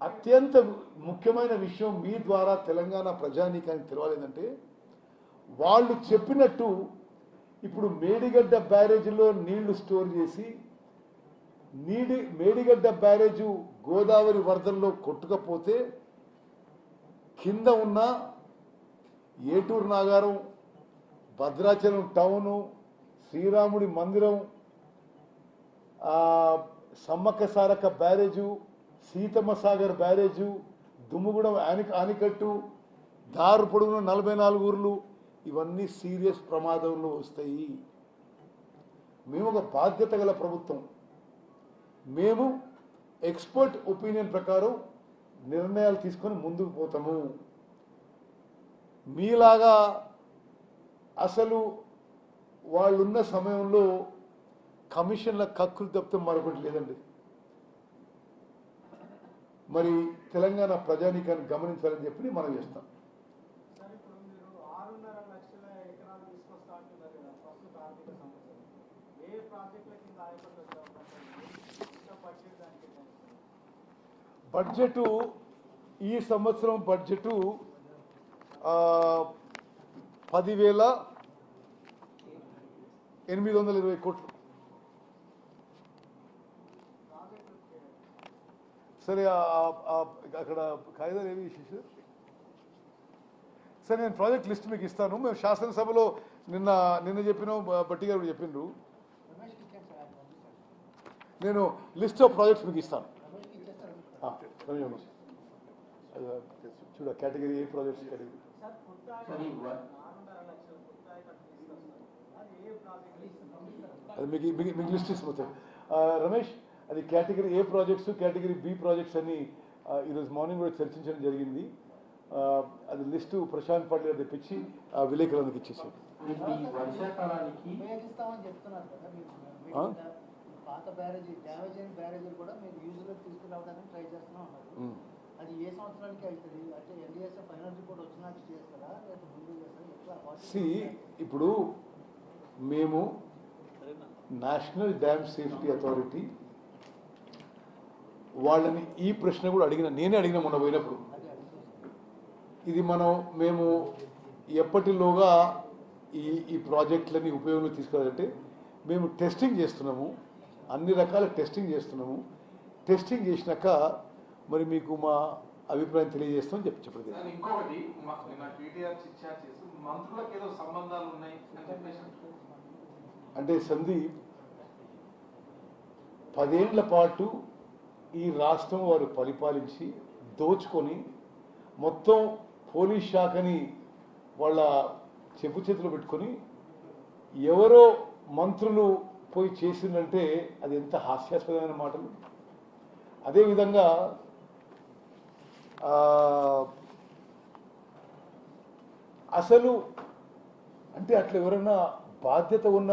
అత్యంత ముఖ్యమైన విషయం మీ ద్వారా తెలంగాణ ప్రజానీకానికి తెలవాలేదంటే వాళ్ళు చెప్పినట్టు ఇప్పుడు మేడిగడ్డ బ్యారేజీలో నీళ్ళు స్టోర్ చేసి నీడి మేడిగడ్డ బ్యారేజు గోదావరి వరదల్లో కొట్టుకపోతే కింద ఉన్న ఏటూరు నాగారం భద్రాచలం టౌను శ్రీరాముడి మందిరం సమ్మక్క సారక్క బ్యారేజు సీతమ్మ సాగర్ బ్యారేజు దుమ్ముగూడెం ఆని ఆనికట్టు దారు పొడుగున నలభై నాలుగు ఊర్లు ఇవన్నీ సీరియస్ ప్రమాదంలో వస్తాయి. మేము ఒక బాధ్యత గల ప్రభుత్వం. మేము ఎక్స్పర్ట్ ఒపీనియన్ ప్రకారం నిర్ణయాలు తీసుకొని ముందుకు పోతాము. మీలాగా అసలు వాళ్ళున్న సమయంలో కమిషన్ల కక్కులు తప్పితే మరొకటి లేదండి. మరి తెలంగాణ ప్రజానీకాన్ని గమనించాలని చెప్పి మనం చేస్తాం? బడ్జెట్ ఈ సంవత్సరం బడ్జెట్ పదివేల ఎనిమిది వందల ఇరవై కోట్లు ప్రాజెక్టులు కే- సరే అక్కడ కాగితాలు ఏమి శిశు సరే నేను ప్రాజెక్ట్ లిస్ట్ మీకు ఇస్తాను. మేము శాసనసభలో నిన్న నిన్న చెప్పినాం బట్టి గారు చెప్పిండ్రు నేను లిస్ట్ ఆఫ్ ప్రాజెక్ట్స్ మీకు ఇస్తాను. చూడ కేటగిరీ ఏ ప్రాజెక్ట్స్ కేటగిరీ? అది మీకు మీకు మీకు లిస్ట్ ఇస్తుంది రమేష్? అది category A projects category B projects అని ఈరోజు మార్నింగ్ కూడా చర్చించడం జరిగింది. అది లిస్టు ప్రశాంత్ పాటిల్ గారు తెప్పించి ఆ, విలేకరులకు సి ఇప్పుడు మేము నేషనల్ డ్యామ్ సేఫ్టీ అథారిటీ వాళ్ళని ఈ ప్రశ్న కూడా అడిగిన నేనే అడిగిన మొన్న పోయినప్పుడు. ఇది మనం మేము ఎప్పటిలోగా ఈ ఈ ప్రాజెక్టులని ఉపయోగంలో తీసుకురావాలంటే మేము టెస్టింగ్ చేస్తున్నాము. అన్ని రకాల టెస్టింగ్ చేస్తున్నాము. టెస్టింగ్ చేసినాక మరి మీకు మా అభిప్రాయం తెలియజేస్తామని చెప్పి చెప్పండి ఇంకొకటి ఏదో సంబంధాలు ఉన్నాయి అంటే సందీప్ పదేళ్ళ పాటు ఈ రాష్ట్రం వారు పరిపాలించి దోచుకొని మొత్తం పోలీస్ శాఖని వాళ్ళ చెప్పు చేతిలో పెట్టుకొని ఎవరో మంత్రులు పోయి చేసిందంటే అది ఎంత హాస్యాస్పదమైన మాటలు. అదేవిధంగా అసలు అంటే అట్లా ఎవరైనా బాధ్యత ఉన్న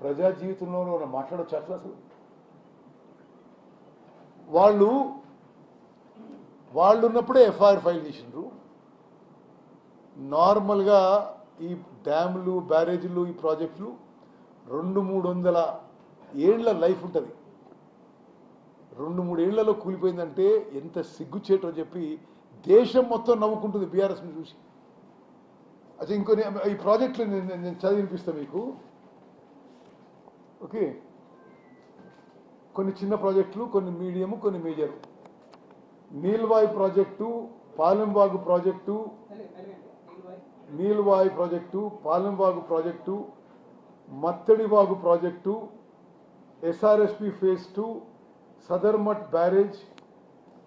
ప్రజా జీవితంలో ఎవరైనా అట్లా అసలు? వాళ్ళు వాళ్ళు ఉన్నప్పుడే ఎఫ్ఐఆర్ ఫైల్ చేసిండ్రు. నార్మల్గా ఈ డ్యాములు బ్యారేజీలు ఈ ప్రాజెక్టులు రెండు మూడు వందల ఏళ్ళ లైఫ్ ఉంటుంది. రెండు మూడు ఏళ్ళలో కూలిపోయిందంటే ఎంత సిగ్గుచేటో చెప్పి దేశం మొత్తం నవ్వుకుంటుంది బీఆర్ఎస్ని చూసి. అచ్చా ఇంకొన్ని ఈ ప్రాజెక్టులు నేను నేను- మీకు. ఓకే? కొన్ని చిన్న ప్రాజెక్టులు కొన్ని మీడియం కొన్ని major. Neelwai project Palembagu project Neelwai project Palembagu project Mattadivagu project SRSP phase two Sadarmat barrage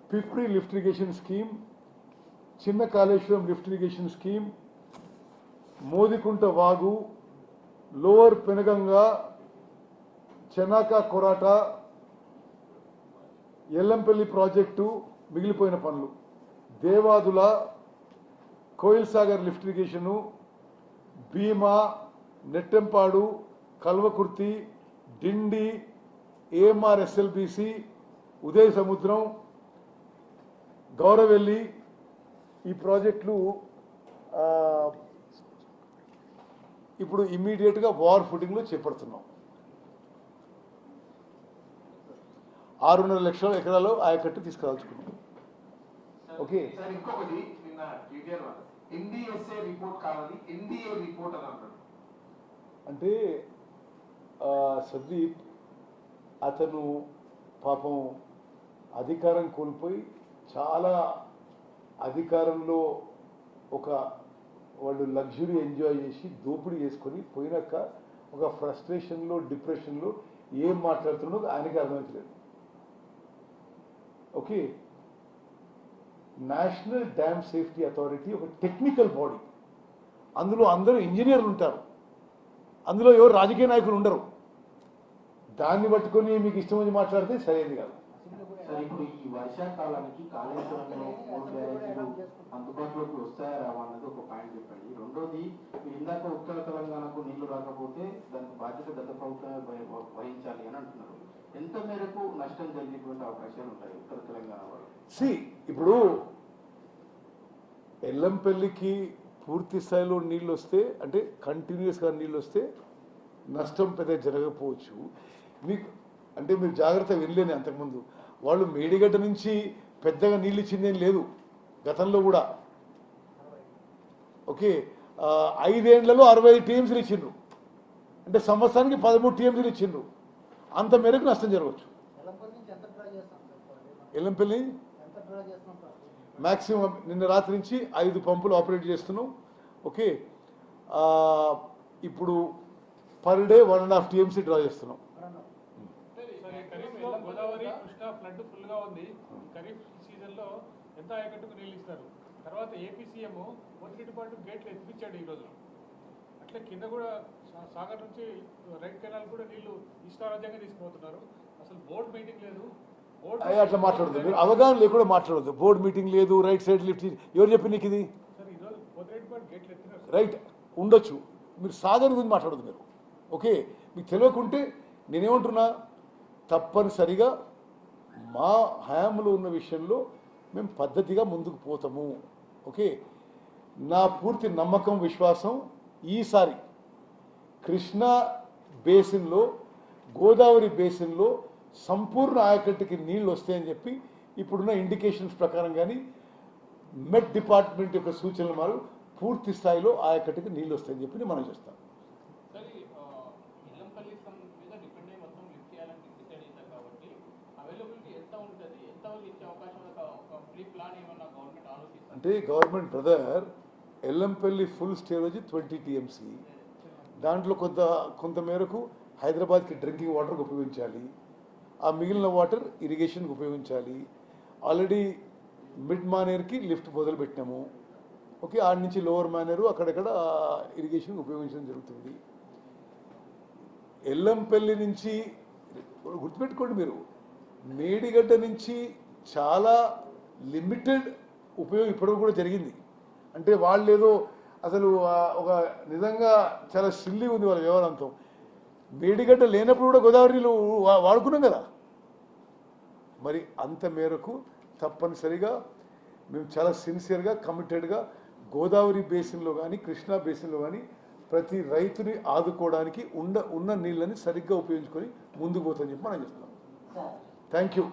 Pipri lift irrigation scheme చిన్న Kaleshwaram lift irrigation scheme Modikunta వాగు లోవర్ పెనగంగా చెనాక కొరాట ఎల్లంపల్లి ప్రాజెక్టు మిగిలిపోయిన పనులు. Devadula Koil Sagar lift irrigation Bhima Nettempadu Kalwakurthy Dindi AMR SLBC Udaya Samudram Gouravelli ఈ ప్రాజెక్టులు ఇప్పుడు ఇమ్మీడియట్గా war ఫుటింగ్లో చేపడుతున్నాం. ఆరున్నర లక్షల ఎకరాలు ఆయకట్టు తీసుకురాల్చుకున్నాం ఓకే? అంటే సందీప్ అతను పాపం అధికారం కోల్పోయి చాలా అధికారంలో ఒక వాళ్ళు లగ్జరీ ఎంజాయ్ చేసి దోపిడీ చేసుకొని పోయినాక ఒక ఫ్రస్ట్రేషన్లో డిప్రెషన్లో ఏం మాట్లాడుతున్నదో ఆయనకి అర్థమవుతలేదు okay. National dam safety authority ఒక టెక్నికల్ బాడీ అందులో అందరూ ఇంజనీర్లు ఉంటారు. అందులో ఎవరు రాజకీయ నాయకులు ఉండరు. దాన్ని పట్టుకొని మీకు ఇష్టం వచ్చి మాట్లాడితే సరైనది కాదు. ఇప్పుడు ఈ వర్షాకాలానికి కాళేశ్వరంలో మూడు బ్యారేజీలు అందుబాటులోకి వస్తాయా రావా అన్నది ఒక పాయింట్ చెప్పండి. రెండోది మీరు ఇందాక ఉత్తర తెలంగాణకు నీళ్ళు రాకపోతే దానికి బాధ్యత గత ప్రభుత్వమే వహించాలి అని అంటున్నారు. ఎంత మేరకు నష్టం జరిగేటువంటి అవకాశాలు ఉంటాయి ఉత్తర తెలంగాణ వాళ్ళు? సి ఇప్పుడు ఎల్లంపల్లికి పూర్తి స్థాయిలో నీళ్ళు వస్తే అంటే కంటిన్యూస్గా నీళ్ళు వస్తే నష్టం పెద్ద జరగకపోవచ్చు. మీకు అంటే మీరు జాగ్రత్త వెళ్ళలేని అంతకుముందు. వాళ్ళు మేడిగడ్డ నుంచి పెద్దగా నీళ్ళు ఇచ్చిందేం లేదు. గతంలో కూడా. ఓకే ఐదేండ్లలో అరవై ఐదు టీఎంసీలు ఇచ్చిండ్రు. అంటే సంవత్సరానికి పదమూడు టీఎంసీలు ఇచ్చిండ్రు. అంత మేరకు నష్టం జరగవచ్చు. ఎల్లంపల్లి ఎంత డ్రా మ్యాక్సిమం నిన్న రాత్రి నుంచి ఐదు పంపులు ఆపరేట్ చేస్తున్నాం. ఓకే. ఇప్పుడు per day one and half TMC draw చేస్తున్నాం. ఖరీఫ్లో గోదావరి కృష్ణా ఫ్లడ్ ఫుల్గా ఉంది ఖరీఫ్ సీజన్లో ఎంత ఆయకట్టుకు నీళ్ళు ఇస్తారు? తర్వాత ఏపీ సీఎం మొదటి గేట్లు ఎత్తిపించాడు ఈ అట్లే కింద కూడా సాగర్ నుంచి రైట్ కెనాల్ కూడా నీళ్ళు ఇష్టారాజ్యంగా తీసుకుపోతున్నారు. అసలు బోర్డు మీటింగ్ లేదు. అట్లా మాట్లాడదు మీరు అవగాహన లేకుండా మాట్లాడదు బోర్డు మీటింగ్ లేదు రైట్ సైడ్ లిఫ్ట్ ఎవరు చెప్పి నీకు ఇది. రైట్ ఉండొచ్చు. మీరు సాగర్ గురించి మాట్లాడదు మీరు. ఓకే? మీకు తెలియకుంటే నేనేమంటున్నా తప్పనిసరిగా మా హయాంలో ఉన్న విషయంలో మేము పద్ధతిగా ముందుకు పోతాము. ఓకే? నా పూర్తి నమ్మకం విశ్వాసం ఈసారి కృష్ణా బేసిన్లో గోదావరి బేసిన్లో సంపూర్ణ ఆయకట్టుకి నీళ్ళు వస్తాయని చెప్పి ఇప్పుడున్న ఇండికేషన్స్ ప్రకారం కానీ మెట్ డిపార్ట్మెంట్ యొక్క సూచనల మారు పూర్తి స్థాయిలో ఆయకట్టుకి నీళ్ళు వస్తాయని చెప్పి మనం చేస్తాం. అంటే government brother Yellampalli full storage twenty TMC. దాంట్లో కొంత కొంత మేరకు హైదరాబాద్కి డ్రింకింగ్ వాటర్కి ఉపయోగించాలి. ఆ మిగిలిన వాటర్ ఇరిగేషన్కి ఉపయోగించాలి. ఆల్రెడీ మిడ్ మానేర్కి లిఫ్ట్ మొదలు పెట్టినాము. ఓకే ఆడి నుంచి లోవర్ మానేరు అక్కడక్కడ ఇరిగేషన్కి ఉపయోగించడం జరుగుతుంది. ఎల్లంపల్లి నుంచి గుర్తుపెట్టుకోండి మీరు మేడిగడ్డ నుంచి చాలా లిమిటెడ్ ఉపయోగం ఇప్పటికి కూడా జరిగింది. అంటే వాళ్ళు ఏదో అసలు ఒక నిజంగా చాలా సిల్లి ఉంది వాళ్ళ వ్యవహారంతో. మేడిగడ్డ లేనప్పుడు కూడా గోదావరి నీళ్ళు వా- వాడుకున్నాం కదా. మరి అంత మేరకు తప్పనిసరిగా మేము చాలా సిన్సియర్గా కమిటెడ్గా గోదావరి బేసిన్లో కానీ కృష్ణా బేసిన్లో కానీ ప్రతి రైతుని ఆదుకోవడానికి ఉండ ఉన్న నీళ్ళని సరిగ్గా ఉపయోగించుకొని ముందుకు పోతామని చెప్పి మనం చెప్తాం థ్యాంక్ యూ